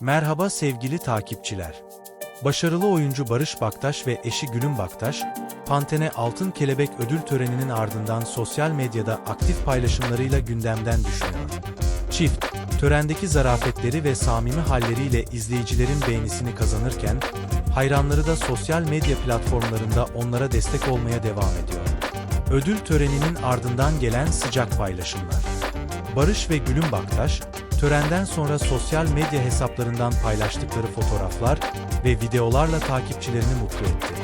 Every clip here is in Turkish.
Merhaba sevgili takipçiler. Başarılı oyuncu Barış Baktaş ve eşi Gülüm Baktaş, Pantene Altın Kelebek ödül töreninin ardından sosyal medyada aktif paylaşımlarıyla gündemden düşmüyor. Çift, törendeki zarafetleri ve samimi halleriyle izleyicilerin beğenisini kazanırken, hayranları da sosyal medya platformlarında onlara destek olmaya devam ediyor. Ödül töreninin ardından gelen sıcak paylaşımlar. Barış ve Gülüm Baktaş, törenden sonra sosyal medya hesaplarından paylaştıkları fotoğraflar ve videolarla takipçilerini mutlu etti.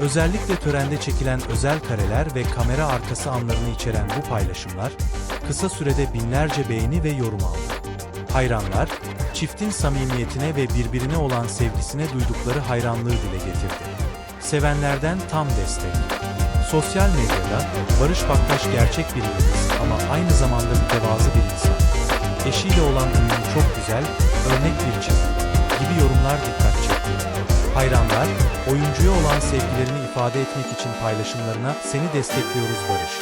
Özellikle törende çekilen özel kareler ve kamera arkası anlarını içeren bu paylaşımlar, kısa sürede binlerce beğeni ve yorum aldı. Hayranlar, çiftin samimiyetine ve birbirine olan sevgisine duydukları hayranlığı dile getirdi. Sevenlerden tam destek. Sosyal medyada Barış Baktaş gerçek bir yıldız ama aynı zamanda mütevazı bir insan. Eşiyle olan uyumu çok güzel, örnek bir çift gibi yorumlar dikkat çekti. Hayranlar, oyuncuya olan sevgilerini ifade etmek için paylaşımlarına seni destekliyoruz Barış.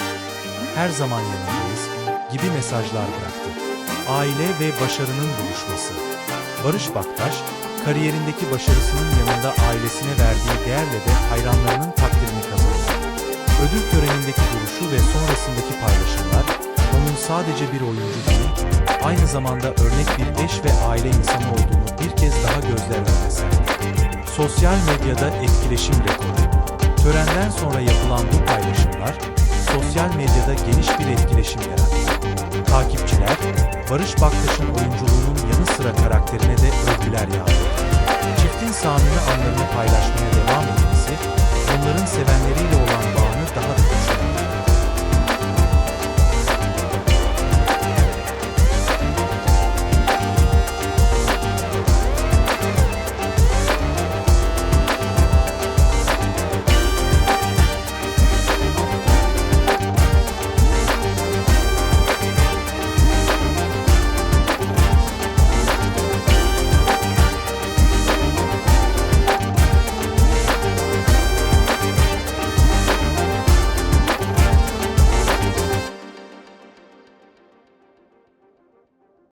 Her zaman yanındayız gibi mesajlar bıraktı. Aile ve başarının buluşması. Barış Baktaş, kariyerindeki başarısının yanında ailesine verdiği değerle de hayranlarının takdirini kazandı. Ödül törenindeki duruşu ve sonrasındaki paylaşımlar, onun sadece bir oyuncu değil, aynı zamanda örnek bir eş ve aile insanı olduğunu bir kez daha gözler önüne serdi. Sosyal medyada etkileşim rekoru. Törenden sonra yapılan bu paylaşımlar, sosyal medyada geniş bir etkileşim yarattı. Takipçiler, Barış Baktaş'ın oyunculuğunun yanı sıra karakterine de övgüler yağdırdı. Çiftin samimi anlarını paylaşmaya devam etmesi, onların sevenleriyle